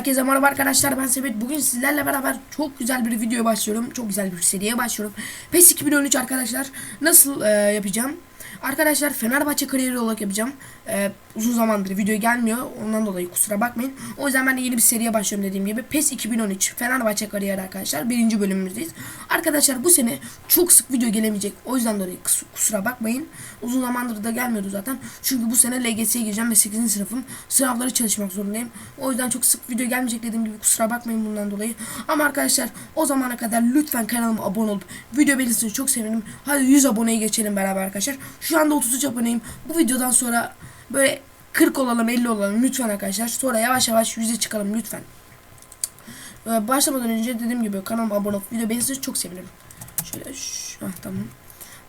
Herkese merhaba arkadaşlar ben Sebet. Bugün sizlerle beraber çok güzel bir video başlıyorum. Çok güzel bir seriye başlıyorum. PES 2013 arkadaşlar. Nasıl e, yapacağım? Arkadaşlar Fenerbahçe kariyeri olarak yapacağım. E, uzun zamandır video gelmiyor. Ondan dolayı kusura bakmayın. O yüzden ben de yeni bir seriye başlıyorum dediğim gibi. PES 2013 Fenerbahçe kariyeri arkadaşlar. Birinci bölümümüzdeyiz. Arkadaşlar bu sene çok sık video gelemeyecek. O yüzden dolayı kus- kusura bakmayın. Uzun zamandır da gelmiyordu zaten. Çünkü bu sene LGS'ye gireceğim ve 8. sınıfım. Sınavları çalışmak zorundayım. O yüzden çok sık video gelmeyecek dediğim gibi kusura bakmayın bundan dolayı. Ama arkadaşlar o zamana kadar lütfen kanalıma abone olup video beğenirseniz çok sevinirim. Hadi 100 aboneye geçelim beraber arkadaşlar. Şu anda 33 aboneyim. Bu videodan sonra böyle 40 olalım 50 olalım lütfen arkadaşlar. Sonra yavaş yavaş 100'e çıkalım lütfen. Ee, Başlamadan önce dediğim gibi kanalıma abone olup video beğenirseniz çok sevinirim. Şöyle şu, ah, tamam.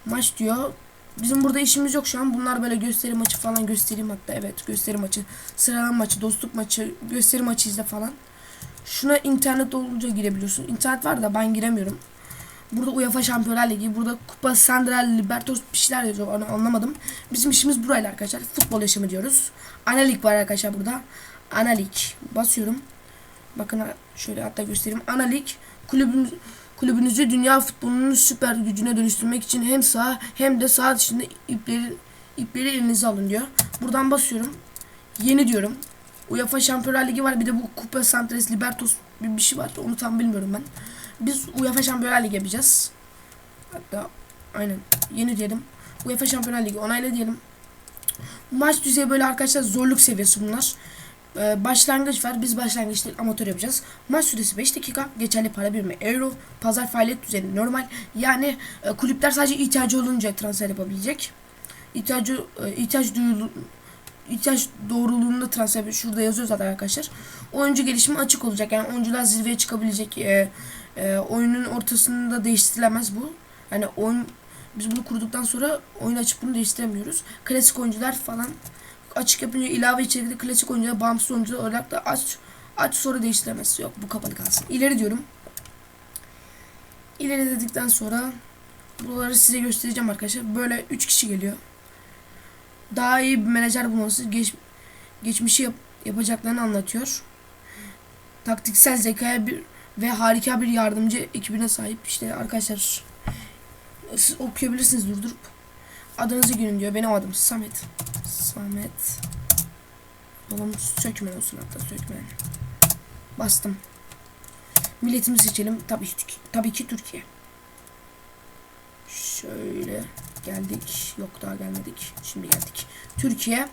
Maç diyor. Bizim burada işimiz yok şu an. Bunlar böyle gösteri maçı falan göstereyim hatta. Evet gösteri maçı. Sıralan maçı, dostluk maçı, gösteri maçı izle falan. Şuna internet olunca girebiliyorsun. İnternet var da ben giremiyorum. Burada UEFA Şampiyonlar Ligi, burada Kupa Central Libertos bir şeyler yazıyor. Onu anlamadım. Bizim işimiz burayla arkadaşlar. Futbol yaşamı diyoruz. Ana lig var arkadaşlar burada. Ana lig. Basıyorum. Bakın şöyle hatta göstereyim. Ana lig kulübün kulübünüzü dünya futbolunun süper gücüne dönüştürmek için hem sağ hem de sağ dışında ipleri ipleri elinize alın diyor. Buradan basıyorum. Yeni diyorum. UEFA Şampiyonlar Ligi var. Bir de bu Kupa Santres Libertos bir, bir şey var. Onu tam bilmiyorum ben. Biz UEFA Şampiyonlar Ligi yapacağız. Hatta aynen yeni diyelim. UEFA Şampiyonlar Ligi onayla diyelim. Maç düzeyi böyle arkadaşlar zorluk seviyesi bunlar. Ee, başlangıç var. Biz başlangıç değil amatör yapacağız. Maç süresi 5 dakika. Geçerli para birimi euro. Pazar faaliyet düzeni normal. Yani e, kulüpler sadece ihtiyacı olunca transfer yapabilecek. İhtiyacı e, ihtiyaç duyulu ihtiyaç doğruluğunda transfer şurada yazıyor zaten arkadaşlar. Oyuncu gelişimi açık olacak. Yani oyuncular zirveye çıkabilecek. E, e, oyunun ortasında değiştirilemez bu. Yani oyun biz bunu kurduktan sonra oyun açıp bunu değiştiremiyoruz. Klasik oyuncular falan açık yapınca ilave içerikli klasik oyuncular bağımsız oyuncular olarak da aç aç sonra değiştiremez. Yok bu kapalı kalsın. İleri diyorum. İleri dedikten sonra buraları size göstereceğim arkadaşlar. Böyle 3 kişi geliyor. Daha iyi bir menajer bulması geç, geçmişi yap, yapacaklarını anlatıyor. Taktiksel zekaya bir ve harika bir yardımcı ekibine sahip. İşte arkadaşlar siz okuyabilirsiniz durdurup. Adınızı girin diyor. Benim adım Samet. Samet. Babam sökmen olsun hatta sökmen. Bastım. Milletimi seçelim. Tabii ki, tabii ki Türkiye. Şöyle geldik. Yok daha gelmedik. Şimdi geldik. Türkiye.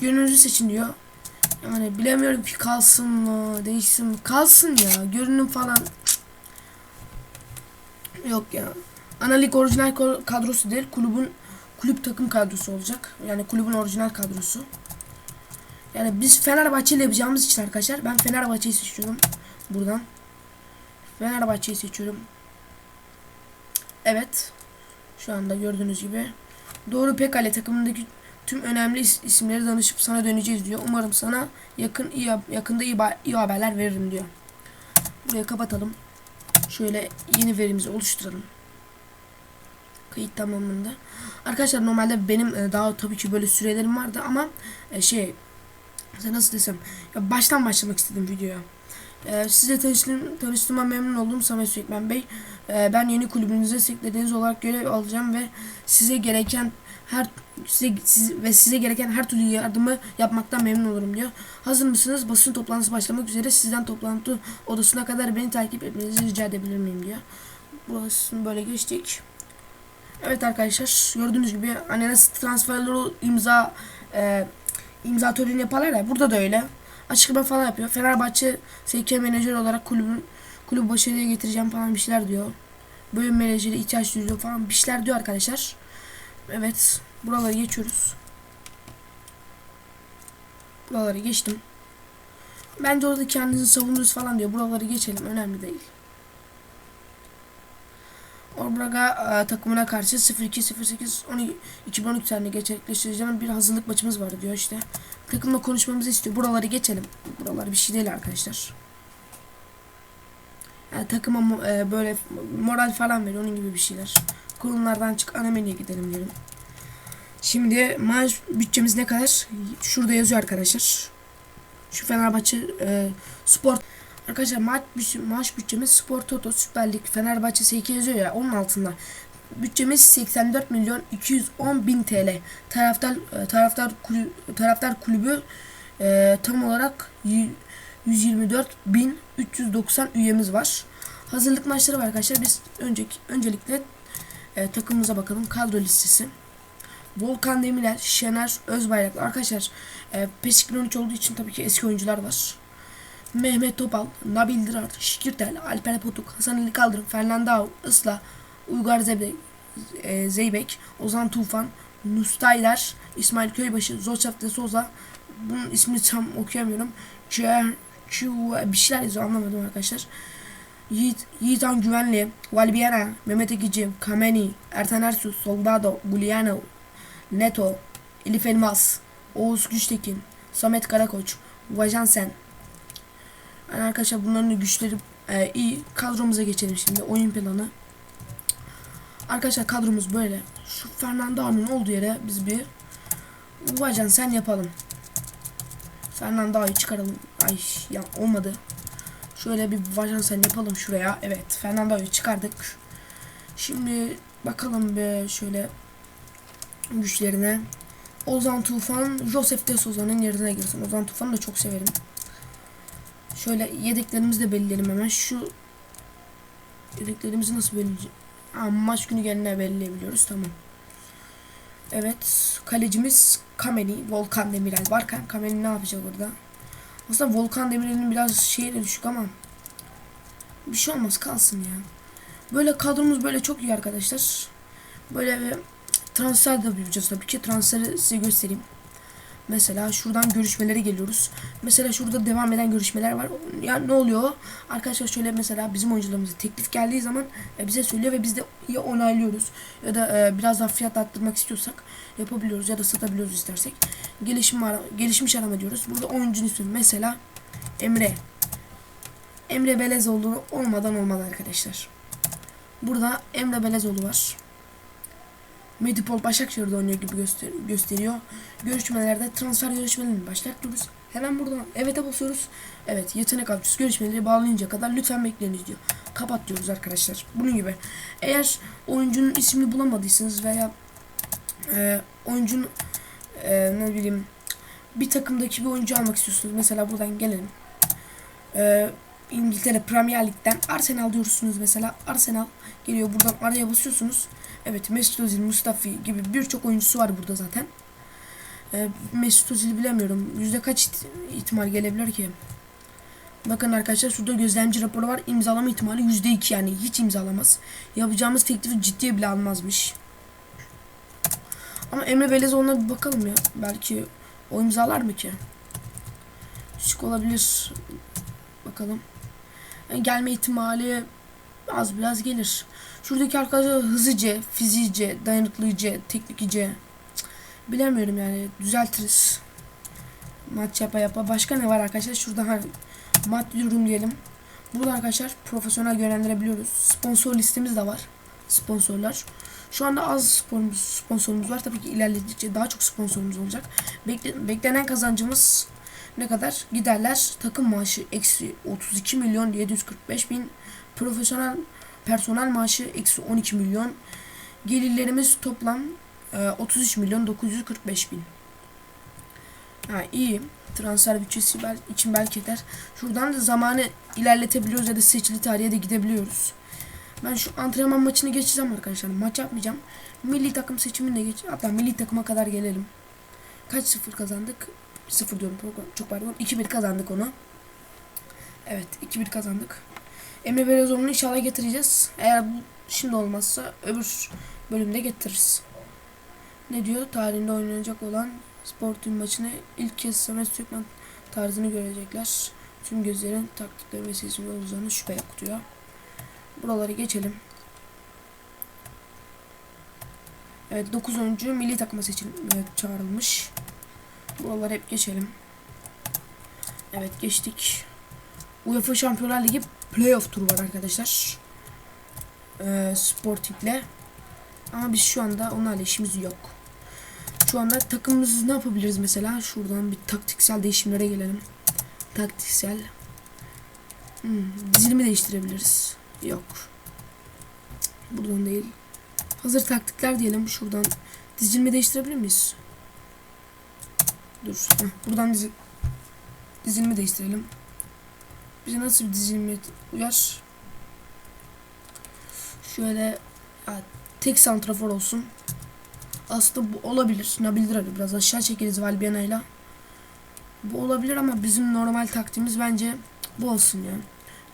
Yönünüzü seçin diyor. Yani bilemiyorum ki kalsın mı, değişsin mi? Kalsın ya. Görünüm falan. Yok ya. Ana lig orijinal kadrosu değil. Kulübün kulüp takım kadrosu olacak. Yani kulübün orijinal kadrosu. Yani biz Fenerbahçe ile yapacağımız için arkadaşlar ben Fenerbahçe'yi seçiyorum buradan. Fenerbahçe'yi seçiyorum. Evet. Şu anda gördüğünüz gibi. Doğru Pekale takımındaki tüm önemli is- isimleri danışıp sana döneceğiz diyor. Umarım sana yakın iyi yakında iyi, iyi haberler veririm diyor. Burayı kapatalım. Şöyle yeni verimizi oluşturalım. Kayıt tamamında. Arkadaşlar normalde benim e, daha tabii ki böyle sürelerim vardı ama e, şey nasıl desem ya baştan başlamak istedim videoya. E, size tanıştığım, tanıştığıma memnun oldum Samet Sökmen Bey. E, ben yeni kulübünüze seklediğiniz olarak görev alacağım ve size gereken her size, siz, ve size gereken her türlü yardımı yapmaktan memnun olurum diyor. Hazır mısınız? Basın toplantısı başlamak üzere. Sizden toplantı odasına kadar beni takip etmenizi rica edebilir miyim diyor. Burasını böyle geçtik. Evet arkadaşlar gördüğünüz gibi hani nasıl transferleri imza e, imza töreni yaparlar ya burada da öyle. Açıklama falan yapıyor. Fenerbahçe SK menajer olarak kulübün kulübü başarıya getireceğim falan bir şeyler diyor. Bölüm menajeri ihtiyaç duyuyor falan bir şeyler diyor arkadaşlar. Evet. Buraları geçiyoruz. Buraları geçtim. Bence orada kendinizi savunuruz falan diyor. Buraları geçelim. Önemli değil. Orbraga e, takımına karşı 02-08 2013 tarihinde gerçekleştireceğim bir hazırlık maçımız var diyor işte. Takımla konuşmamızı istiyor. Buraları geçelim. Buralar bir şey değil arkadaşlar. Yani takıma e, böyle moral falan veriyor onun gibi bir şeyler. Kurumlardan çık ana menüye gidelim diyelim. Şimdi maaş bütçemiz ne kadar? Şurada yazıyor arkadaşlar. Şu Fenerbahçe e, spor Arkadaşlar bütçe, maaş bütçemiz Spor Toto Süper Lig Fenerbahçe S2 yazıyor ya onun altında. Bütçemiz 84 milyon 210 bin TL. Taraftar e, taraftar kulübü, taraftar kulübü e, tam olarak y- 124 bin 390 üyemiz var. Hazırlık maçları var arkadaşlar. Biz önceki öncelikle e, takımımıza bakalım. Kadro listesi. Volkan Demirel, Şener Özbayraklı. Arkadaşlar e, PES 2013 olduğu için tabii ki eski oyuncular var. Mehmet Topal, Nabil Dirar, Şikirtel, Alper Potuk, Hasan Ali Kaldırım, Fernando Isla, Uygar Zebe, e, Zeybek, Ozan Tufan, Nustayler, İsmail Köybaşı, Zosef de Souza. Bunun ismini tam okuyamıyorum. Çu- bir şeyler yazıyor anlamadım arkadaşlar. Yiğit, Yiğitan Güvenli, Valbiana, Mehmet Ekici, Kameni, Ertan Ersu, Soldado, Guliano, Neto, Elif Elmas, Oğuz Güçtekin, Samet Karakoç, Vajan Sen. Yani arkadaşlar bunların güçleri e, iyi. Kadromuza geçelim şimdi. Oyun planı. Arkadaşlar kadromuz böyle. Şu Fernando'nun olduğu yere biz bir Vajan Sen yapalım. Fernando'yu çıkaralım. Ay ya olmadı. Şöyle bir Vajan Sen yapalım şuraya. Evet Fernando'yu çıkardık. Şimdi bakalım bir şöyle güçlerine. Ozan Tufan, Josef de Souza'nın yerine girsin. Ozan Tufan'ı da çok severim. Şöyle yedeklerimizi de belirleyelim hemen. Şu yedeklerimizi nasıl belirleyeceğiz? Ha, maç günü geline belirleyebiliyoruz. Tamam. Evet. Kalecimiz Kameni, Volkan Demirel varken Kameni ne yapacak burada? Aslında Volkan Demirel'in biraz şeyi düşük ama bir şey olmaz kalsın ya. Böyle kadromuz böyle çok iyi arkadaşlar. Böyle bir transfer de yapacağız tabii ki. Transferi size göstereyim. Mesela şuradan görüşmelere geliyoruz. Mesela şurada devam eden görüşmeler var. Ya ne oluyor? Arkadaşlar şöyle mesela bizim oyuncularımıza teklif geldiği zaman e, bize söylüyor ve biz de ya onaylıyoruz ya da e, biraz daha fiyat arttırmak istiyorsak yapabiliyoruz ya da satabiliyoruz istersek. Gelişim ara, gelişmiş arama diyoruz. Burada oyuncunun ismi mesela Emre. Emre Belezoğlu olmadan olmaz arkadaşlar. Burada Emre Belezoğlu var. Medipol Başakşehir'de oynuyor gibi göster gösteriyor. Görüşmelerde transfer görüşmelerini başlatıyoruz. Hemen buradan evet'e basıyoruz. Evet yetenek avcısı görüşmeleri bağlayınca kadar lütfen bekleyiniz diyor. Kapat diyoruz arkadaşlar. Bunun gibi. Eğer oyuncunun ismini bulamadıysanız veya e, oyuncunun e, ne bileyim bir takımdaki bir oyuncu almak istiyorsunuz. Mesela buradan gelelim. E, İngiltere Premier Lig'den Arsenal diyorsunuz mesela. Arsenal geliyor buradan araya basıyorsunuz. Evet Mesut Özil, Mustafi gibi birçok oyuncusu var burada zaten. Ee, Mesut Özil bilemiyorum. Yüzde kaç ihtimal gelebilir ki? Bakın arkadaşlar şurada gözlemci raporu var. İmzalama ihtimali yüzde iki yani hiç imzalamaz. Yapacağımız teklifi ciddiye bile almazmış. Ama Emre Belezoğlu'na bir bakalım ya. Belki o imzalar mı ki? Şık olabilir. Bakalım. Yani gelme ihtimali az biraz gelir. Şuradaki arkadaşlar hızlıca, fiziğice, dayanıklıca, teknikice. Bilemiyorum yani düzeltiriz. Maç yapa yapa. Başka ne var arkadaşlar? Şurada hani maddi durum diyelim. Burada arkadaşlar profesyonel yönlendirebiliyoruz. Sponsor listemiz de var. Sponsorlar. Şu anda az sporumuz, sponsorumuz var. Tabii ki ilerledikçe daha çok sponsorumuz olacak. Bekle- beklenen kazancımız ne kadar? Giderler takım maaşı eksi 32 milyon 745 bin. Profesyonel personel maaşı eksi 12 milyon. Gelirlerimiz toplam e, 33 milyon 945 bin. Ha, iyi. Transfer bütçesi için belki yeter. Şuradan da zamanı ilerletebiliyoruz ya da seçili tarihe de gidebiliyoruz. Ben şu antrenman maçını geçeceğim arkadaşlar. Maç yapmayacağım. Milli takım seçimini de geç. Hatta milli takıma kadar gelelim. Kaç sıfır kazandık? Sıfır diyorum. Çok pardon. 2-1 kazandık onu. Evet 2-1 kazandık. Emre Belözoğlu'nu inşallah getireceğiz. Eğer bu şimdi olmazsa öbür bölümde getiririz. Ne diyor? Tarihinde oynanacak olan Sporting maçını ilk kez Samet Türkmen tarzını görecekler. Tüm gözlerin taktikleri ve sesini olacağını şüphe yok. Buraları geçelim. Evet 9. milli takıma seçil evet, çağrılmış. Buraları hep geçelim. Evet geçtik. UEFA Şampiyonlar Ligi playoff turu var arkadaşlar. Ee, Sporting'le. Ama biz şu anda onlarla işimiz yok. Şu anda takımımız ne yapabiliriz mesela? Şuradan bir taktiksel değişimlere gelelim. Taktiksel. Hmm, dizilimi değiştirebiliriz. Yok. Buradan değil. Hazır taktikler diyelim. Şuradan dizilimi değiştirebilir miyiz? Dur. Heh, buradan dizi dizilimi değiştirelim. Bize nasıl bir dizilim uyar? Şöyle ya, tek santrafor olsun. Aslında bu olabilir. Nabil abi biraz aşağı çekeriz Valbiana'yla. Bu olabilir ama bizim normal taktiğimiz bence bu olsun ya.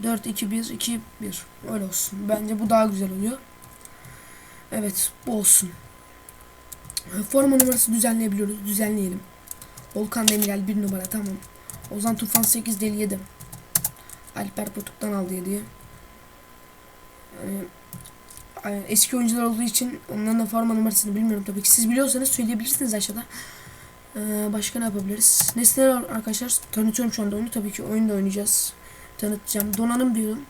4 2 1 2 1 öyle olsun. Bence bu daha güzel oluyor. Evet, bu olsun. Forma numarası düzenleyebiliyoruz. Düzenleyelim. Volkan Demirel 1 numara tamam. Ozan Tufan 8 deli 7. Alper Potuk'tan aldı 7'yi. Yani, eski oyuncular olduğu için onların da forma numarasını bilmiyorum tabii ki. Siz biliyorsanız söyleyebilirsiniz aşağıda. Ee, başka ne yapabiliriz? Nesneler arkadaşlar. Tanıtıyorum şu anda oyunu. Tabii ki oyunda oynayacağız. Tanıtacağım. Donanım diyorum.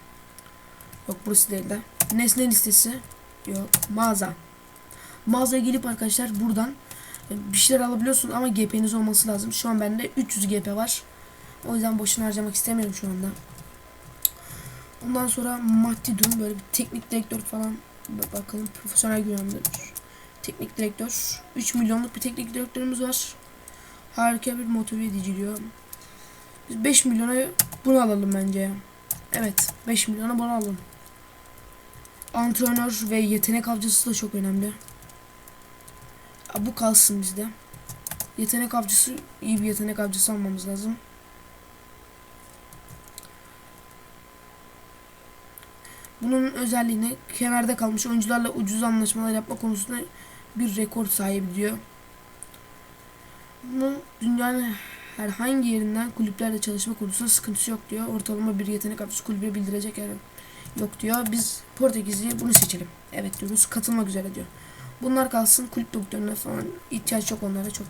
Yok burası değil de. Nesne listesi. Yok. Mağaza. Mağazaya gelip arkadaşlar buradan e, bir şeyler alabiliyorsun ama GP'niz olması lazım. Şu an bende 300 GP var. O yüzden boşuna harcamak istemiyorum şu anda. Ondan sonra maddi durum böyle bir teknik direktör falan bakalım profesyonel güvendir. Teknik direktör. 3 milyonluk bir teknik direktörümüz var. Harika bir motive edici diyor. Biz 5 milyona bunu alalım bence. Evet 5 milyona bunu alalım. Antrenör ve yetenek avcısı da çok önemli. Bu kalsın bizde. Yetenek avcısı iyi bir yetenek avcısı almamız lazım. Bunun özelliğini kenarda kalmış oyuncularla ucuz anlaşmalar yapma konusunda bir rekor sahibi diyor. Bunu dünyanın herhangi yerinden kulüplerle çalışma konusunda sıkıntısı yok diyor. Ortalama bir yetenek avcısı kulübe bildirecek yer yok diyor. Biz Portekizli bunu seçelim. Evet diyoruz. Katılmak üzere diyor. Bunlar kalsın kulüp doktoruna falan ihtiyaç yok onlara çok.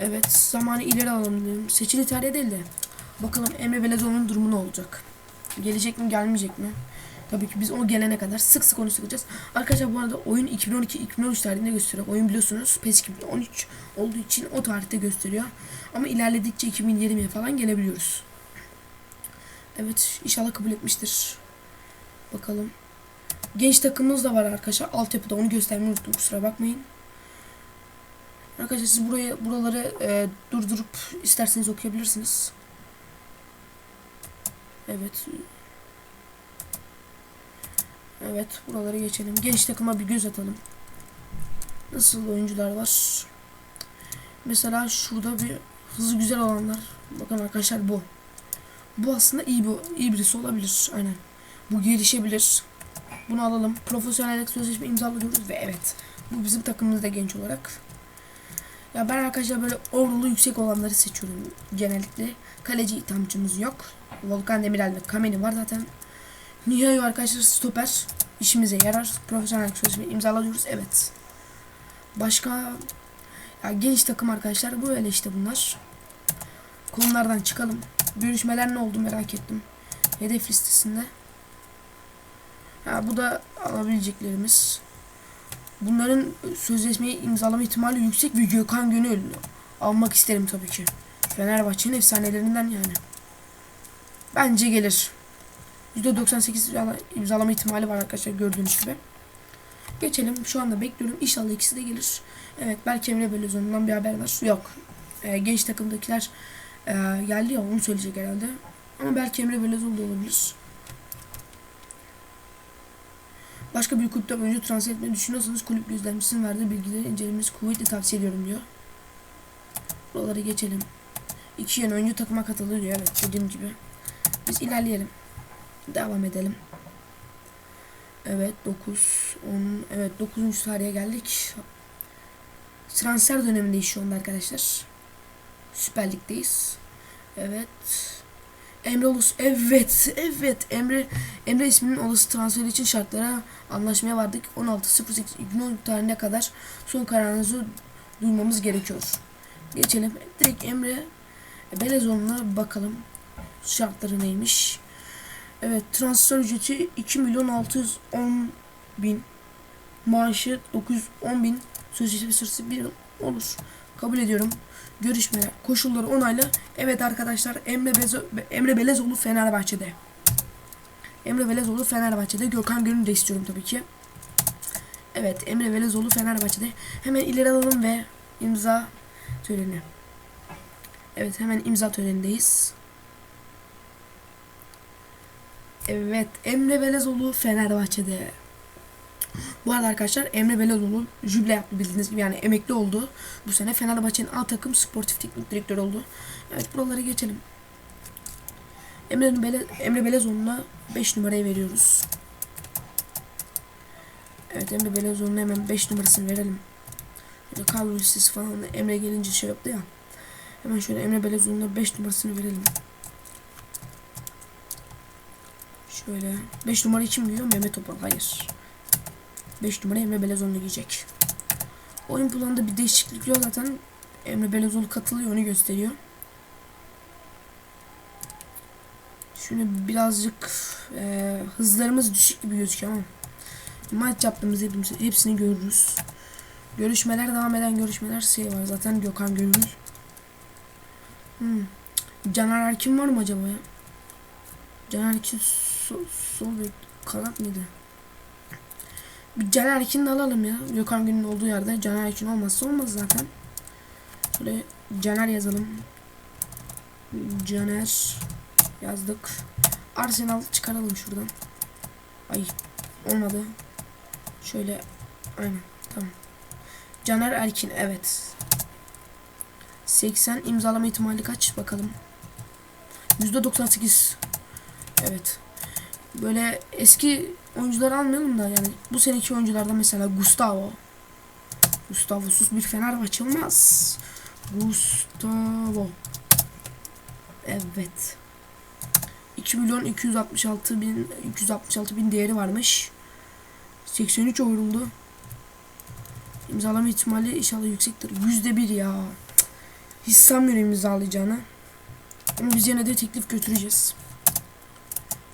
Evet zamanı ileri alalım diyorum. Seçili tarih değil de bakalım Emre Belezoğlu'nun durumu ne olacak? Gelecek mi gelmeyecek mi? Tabii ki biz o gelene kadar sık sık onu sıkacağız. Arkadaşlar bu arada oyun 2012-2013 tarihinde gösteriyor. Oyun biliyorsunuz PES 2013 olduğu için o tarihte gösteriyor. Ama ilerledikçe 2020'ye falan gelebiliyoruz. Evet inşallah kabul etmiştir. Bakalım. Genç takımımız da var arkadaşlar. Altyapıda onu göstermeyi unuttum kusura bakmayın. Arkadaşlar siz buraya buraları e, durdurup isterseniz okuyabilirsiniz. Evet. Evet buraları geçelim. Genç takıma bir göz atalım. Nasıl oyuncular var? Mesela şurada bir hızı güzel olanlar. Bakın arkadaşlar bu. Bu aslında iyi bir iyi birisi olabilir. Aynen. Bu gelişebilir. Bunu alalım. Profesyonel sözleşme imzalıyoruz ve evet. Bu bizim takımımızda genç olarak. Ya ben arkadaşlar böyle overall'u yüksek olanları seçiyorum genellikle. Kaleci ithamcımız yok. Volkan Demirel ve Kameni var zaten. Nihayo arkadaşlar stoper. işimize yarar. Profesyonel sözleşme imzalıyoruz. Evet. Başka ya genç takım arkadaşlar böyle işte bunlar. Konulardan çıkalım. Görüşmeler ne oldu merak ettim. Hedef listesinde. Ya bu da alabileceklerimiz. Bunların sözleşmeyi imzalama ihtimali yüksek ve Gökhan Gönül almak isterim tabii ki. Fenerbahçe'nin efsanelerinden yani. Bence gelir. %98 imzalama ihtimali var arkadaşlar gördüğünüz gibi. Geçelim. Şu anda bekliyorum. İnşallah ikisi de gelir. Evet belki Emre Belözoğlu'ndan bir haber var. Yok. Ee, genç takımdakiler e, geldi ya onu söyleyecek herhalde. Ama belki Emre Belözoğlu da olabilir. Başka bir kulüpte oyuncu transfer etmeyi düşünüyorsanız kulüp gözlemcisinin verdiği bilgileri incelemenizi kuvvetle tavsiye ediyorum diyor. Buraları geçelim. İki yeni oyuncu takıma katılıyor. Evet dediğim gibi. Biz ilerleyelim. Devam edelim. Evet 9 10 evet 9. tarihe geldik. Transfer dönemindeyiz şu anda arkadaşlar. Süper Lig'deyiz. Evet. Emre Ulus evet evet Emre Emre isminin olası transferi için şartlara anlaşmaya vardık. 16.08.2010 tarihine kadar son kararınızı duymamız gerekiyor. Geçelim. Direkt Emre Belezoğlu'na bakalım. Şartları neymiş? Evet transfer ücreti 2 milyon 610 bin. Maaşı 910 bin. Sözleşme sırası bir olur. Kabul ediyorum. Görüşmeler. Koşulları onaylı. Evet arkadaşlar Emre, Bezo, Emre Belezoğlu Fenerbahçe'de. Emre Belezoğlu Fenerbahçe'de. Gökhan Gönül de istiyorum tabii ki. Evet Emre Belezoğlu Fenerbahçe'de. Hemen ileri alalım ve imza töreni. Evet hemen imza törenindeyiz. Evet Emre Belezoğlu Fenerbahçe'de. Bu arada arkadaşlar Emre Belezoğlu jübile yaptı bildiğiniz gibi yani emekli oldu. Bu sene Fenerbahçe'nin A takım sportif teknik direktör oldu. Evet buraları geçelim. Emre, Bele, Emre Belezoğlu'na 5 numarayı veriyoruz. Evet Emre Belezoğlu'na hemen 5 numarasını verelim. Böyle kadro listesi falan Emre gelince şey yaptı ya. Hemen şöyle Emre Belezoğlu'na 5 numarasını verelim. Şöyle 5 numara kim giyiyor? Mehmet Topal. Hayır. 5 numara Emre Belezoğlu giyecek. Oyun planında bir değişiklik yok zaten. Emre Belezoğlu katılıyor onu gösteriyor. Şunu birazcık e, hızlarımız düşük gibi gözüküyor ama maç yaptığımız hepimiz, hepsini görürüz. Görüşmeler devam eden görüşmeler şey var zaten Gökhan Gönül. Hmm. Caner Erkin var mı acaba ya? Caner Erkin sol, sol bek kanat mıydı? Bir Caner Erkin'i alalım ya. Gökhan Gönül'ün olduğu yerde Caner Erkin olmazsa olmaz zaten. Şöyle Caner yazalım. Caner yazdık. Arsenal çıkaralım şuradan. Ay olmadı. Şöyle aynen tamam. Caner Erkin evet. 80 imzalama ihtimali kaç bakalım. %98. Evet. Böyle eski oyuncuları almayalım da yani bu seneki oyuncularda mesela Gustavo. Gustavo'suz bir Fenerbahçe olmaz. Gustavo. Evet. 2 milyon 266 bin 266 bin değeri varmış. 83 oyunlu. İmzalama ihtimali inşallah yüksektir. Yüzde bir ya. Hiç sanmıyorum imzalayacağını. Ama biz yine de teklif götüreceğiz.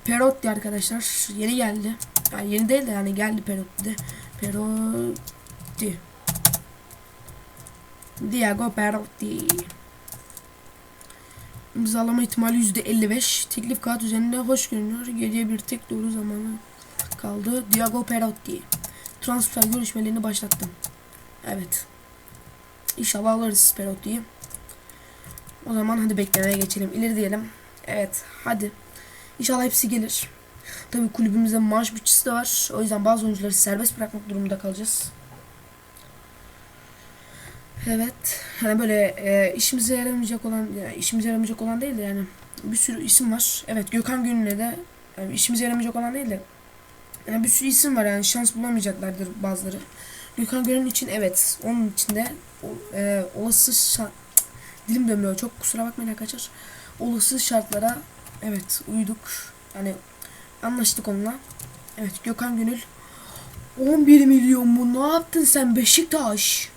Perotti arkadaşlar. Yeni geldi. Yani yeni değil de yani geldi Perotti de. Perotti. Diego Perotti. İmzalama ihtimali %55. Teklif kağıt üzerinde hoş görünüyor. Geriye bir tek doğru zamanı kaldı. Diego Perotti. Transfer görüşmelerini başlattım. Evet. İnşallah alırız Perotti'yi. O zaman hadi beklemeye geçelim. İleri diyelim. Evet hadi. İnşallah hepsi gelir. Tabii kulübümüzde maaş bütçesi de var. O yüzden bazı oyuncuları serbest bırakmak durumunda kalacağız. Evet. Yani böyle e, işimize yaramayacak olan, yani işimize yaramayacak olan değil de yani bir sürü isim var. Evet Gökhan Gönül'e de yani işimize yaramayacak olan değil de yani bir sürü isim var yani şans bulamayacaklardır bazıları. Gökhan Gönül için evet. Onun için de e, olası şart, dilim dönmüyor çok kusura bakmayın arkadaşlar. Olası şartlara evet uyduk. Yani anlaştık onunla. Evet Gökhan Gönül 11 milyon mu? Ne yaptın sen Beşiktaş?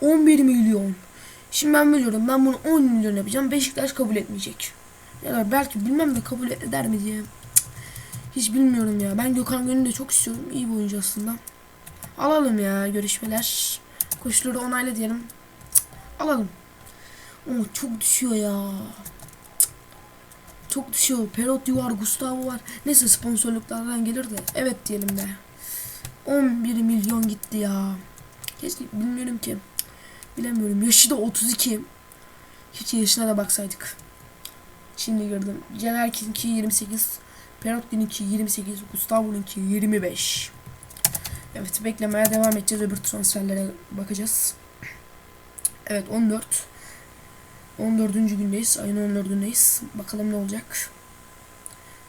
11 milyon. Şimdi ben biliyorum ben bunu 10 milyon yapacağım. Beşiktaş kabul etmeyecek. Ya belki bilmem de kabul eder mi diye. Hiç bilmiyorum ya. Ben Gökhan Gönül'ü de çok istiyorum. İyi bir oyuncu aslında. Alalım ya görüşmeler. Koşulları onayla diyelim. Alalım. Oh çok düşüyor ya. Çok düşüyor. Perotti var, Gustavo var. Neyse sponsorluklardan gelir de. Evet diyelim de. 11 milyon gitti ya. Keşke bilmiyorum ki. Bilemiyorum. Yaşı da 32. Hiç yaşına da baksaydık. Şimdi gördüm. Canerkin'ki 28. Perotti'ninki 28. Gustavo'nunki 25. Evet beklemeye devam edeceğiz. Öbür transferlere bakacağız. Evet 14. 14. gündeyiz. Ayın 14'ündeyiz. Bakalım ne olacak.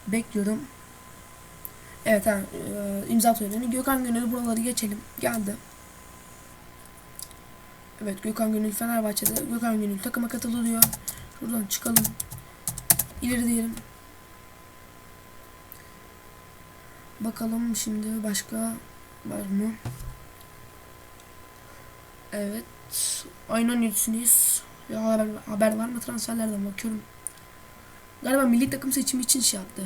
Bekliyorum. Evet ha, e, imza töreni. Gökhan Gönül buraları geçelim. Geldi. Evet Gökhan Gönül Fenerbahçe'de. Gökhan Gönül takıma katılıyor. Şuradan çıkalım. İleri diyelim. Bakalım şimdi başka var mı? Evet. Ayın 17'sindeyiz. Ya haber, haber var mı transferlerden bakıyorum. Galiba milli takım seçimi için şey yaptı.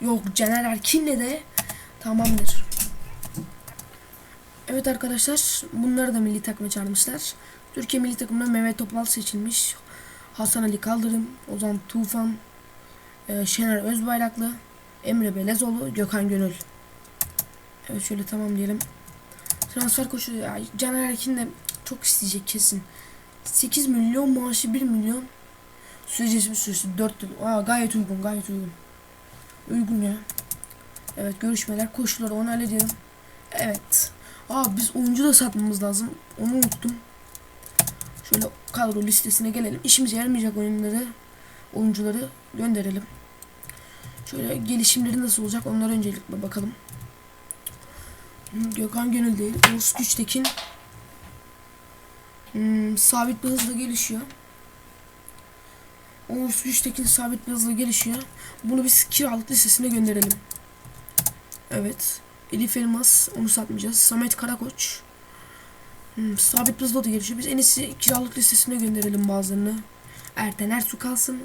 Yok Caner Erkin'le de tamamdır. Evet arkadaşlar bunları da milli takıma çağırmışlar. Türkiye milli takımında Mehmet Topal seçilmiş. Hasan Ali Kaldırım, Ozan Tufan, e, Şener Özbayraklı, Emre Belezoğlu, Gökhan Gönül. Evet şöyle tamam diyelim. Transfer koşulu ya Caner Erkin de çok isteyecek kesin. 8 milyon maaşı 1 milyon. Süresi süresi 4 yıl. Aa, gayet uygun gayet uygun. Uygun ya. Evet görüşmeler koşulları onu hallediyorum. Evet. Aa biz oyuncu da satmamız lazım. Onu unuttum. Şöyle kadro listesine gelelim. İşimize yaramayacak oyunları, oyuncuları gönderelim. Şöyle gelişimleri nasıl olacak onlara öncelikle bakalım. Gökhan Gönül değil. Oğuz Güçtekin hmm, sabit bir hızla gelişiyor. Oğuz Güçtekin sabit bir hızla gelişiyor. Bunu biz kiralık listesine gönderelim. Evet. Elif Elmas onu satmayacağız. Samet Karakoç. Hmm, sabit bir hızla da gelişiyor. Biz en iyisi kiralık listesine gönderelim bazılarını. Erten Ersu kalsın.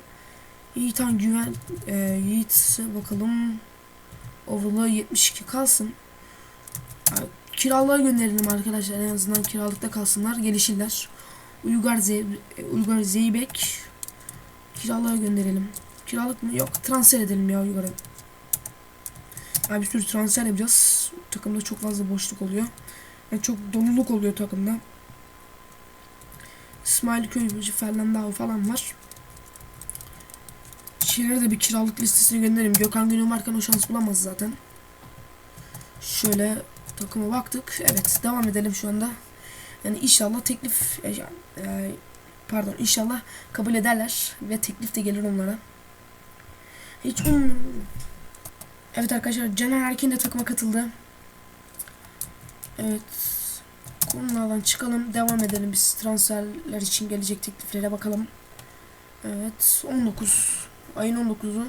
Yiğitan Güven e, Yiğit bakalım. Overall'a 72 kalsın. Kiralığa gönderelim arkadaşlar. En azından kiralıkta kalsınlar. Gelişirler. Uygar, Ze Uygar Zeybek kiralığa gönderelim. Kiralık mı? Yok. Transfer edelim ya Uygar'a. Yani bir sürü transfer yapacağız. Takımda çok fazla boşluk oluyor. Yani çok doluluk oluyor takımda. İsmail Köybaşı, Fernandao falan var. Şeyleri de bir kiralık listesine gönderelim. Gökhan Günü varken o şans bulamaz zaten. Şöyle takıma baktık. Evet devam edelim şu anda. Yani inşallah teklif e, e, pardon inşallah kabul ederler ve teklif de gelir onlara. Hiç um... Evet arkadaşlar Caner Erkin de takıma katıldı. Evet. Konulardan çıkalım. Devam edelim biz transferler için gelecek tekliflere bakalım. Evet. 19. Ayın 19'u.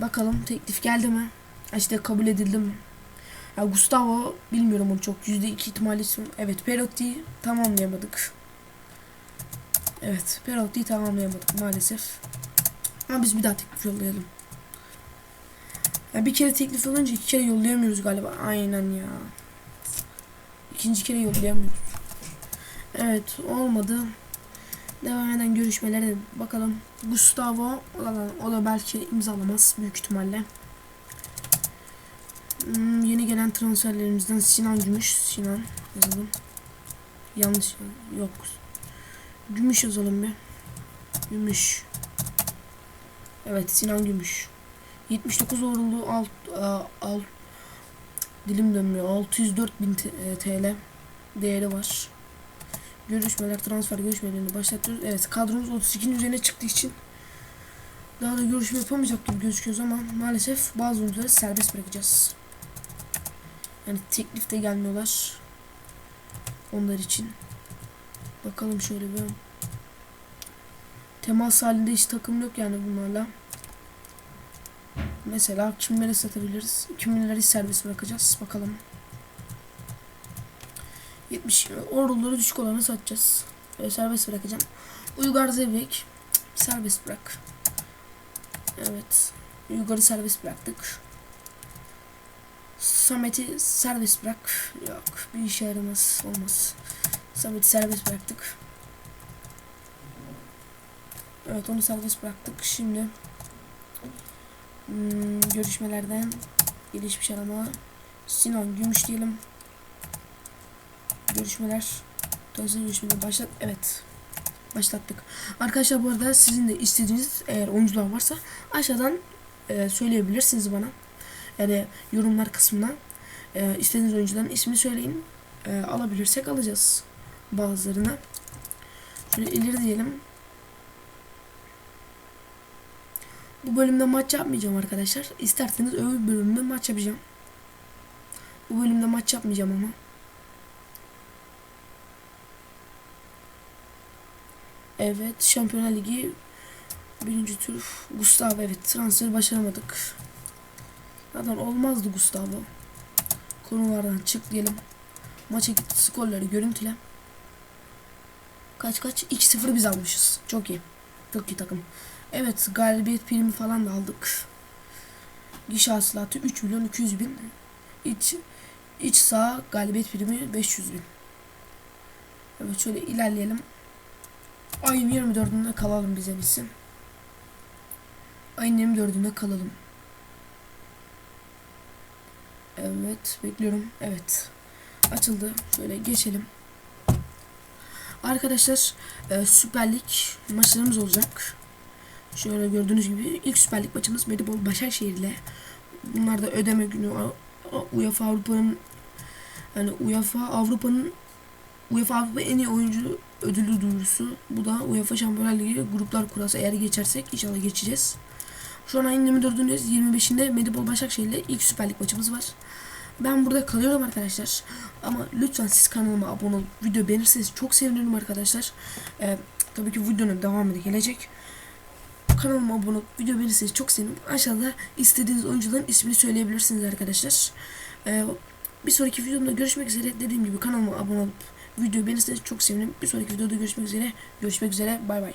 Bakalım teklif geldi mi? İşte kabul edildi mi? Ya Gustavo bilmiyorum onu çok. %2 ihtimali Evet Perotti tamamlayamadık. Evet Perotti'yi tamamlayamadık maalesef. Ama biz bir daha teklif yollayalım. Ya bir kere teklif olunca iki kere yollayamıyoruz galiba. Aynen ya. İkinci kere yollayamıyoruz. Evet olmadı. Devam eden görüşmelere bakalım. Gustavo o da, o da belki imzalamaz büyük ihtimalle. Hmm, yeni gelen transferlerimizden Sinan Gümüş. Sinan yazalım. Yanlış yok. Gümüş yazalım bir. Gümüş. Evet Sinan Gümüş. 79 orulu alt, alt dilim dönmüyor. 604 bin TL e, değeri var. Görüşmeler, transfer görüşmelerini başlatıyoruz. Evet kadromuz 32'nin üzerine çıktığı için daha da görüşme yapamayacak gibi gözüküyoruz ama maalesef bazı oyuncuları serbest bırakacağız. Yani teklif de gelmiyorlar. Onlar için. Bakalım şöyle bir temas halinde hiç takım yok yani bunlarla. Mesela kimleri satabiliriz? Kimleri serbest bırakacağız? Bakalım. 70 orduları düşük olanı satacağız. Böyle serbest bırakacağım. Uygar Zevik serbest bırak. Evet. Uygar'ı serbest bıraktık. Samet'i serbest bırak. Yok. Bir işe yaramaz. Olmaz. Samet'i serbest bıraktık. Evet onu serbest bıraktık. Şimdi hmm, görüşmelerden gelişmiş arama Sinan Gümüş diyelim. Görüşmeler Tözün görüşmeleri başlat. Evet. Başlattık. Arkadaşlar bu arada sizin de istediğiniz eğer oyuncular varsa aşağıdan e, söyleyebilirsiniz bana. Yani yorumlar kısmına e, istediğiniz oyuncuların ismini söyleyin. E, alabilirsek alacağız bazılarını. Şöyle ileri diyelim. Bu bölümde maç yapmayacağım arkadaşlar. İsterseniz öbür bölümde maç yapacağım. Bu bölümde maç yapmayacağım ama. Evet Şampiyonlar Ligi birinci tur Gustavo evet transfer başaramadık. Zaten olmazdı Gustavo. Konulardan çık diyelim. Maça git skorları görüntüle. Kaç kaç? 2-0 biz almışız. Çok iyi. Çok iyi takım. Evet galibiyet primi falan da aldık. Giş hasılatı 3 milyon 200 bin. İç, iç sağ galibiyet primi 500 bin. Evet şöyle ilerleyelim. Ayın 24'ünde kalalım bize bitsin. Ayın 24'ünde kalalım. Evet bekliyorum. Evet. Açıldı. Şöyle geçelim. Arkadaşlar e, Süper Lig maçlarımız olacak. Şöyle gördüğünüz gibi ilk Süper Lig maçımız Medipol Başakşehir ile. Bunlar da ödeme günü UEFA Avrupa'nın yani UEFA Avrupa'nın UEFA Avrupa en iyi oyuncu ödülü duyurusu. Bu da UEFA Şampiyonlar Ligi gruplar kurası eğer geçersek inşallah geçeceğiz. Şu an ayın 24'ündeyiz. 25'inde Medipol Başakşehir ile ilk Süper Lig maçımız var. Ben burada kalıyorum arkadaşlar. Ama lütfen siz kanalıma abone olup video beğenirseniz çok sevinirim arkadaşlar. Ee, tabii ki videonun devamı da gelecek. Kanalıma abone olup video beğenirseniz çok sevinirim. Aşağıda istediğiniz oyuncuların ismini söyleyebilirsiniz arkadaşlar. Ee, bir sonraki videomda görüşmek üzere. Dediğim gibi kanalıma abone olup video beğenirseniz çok sevinirim. Bir sonraki videoda görüşmek üzere. Görüşmek üzere. Bay bay.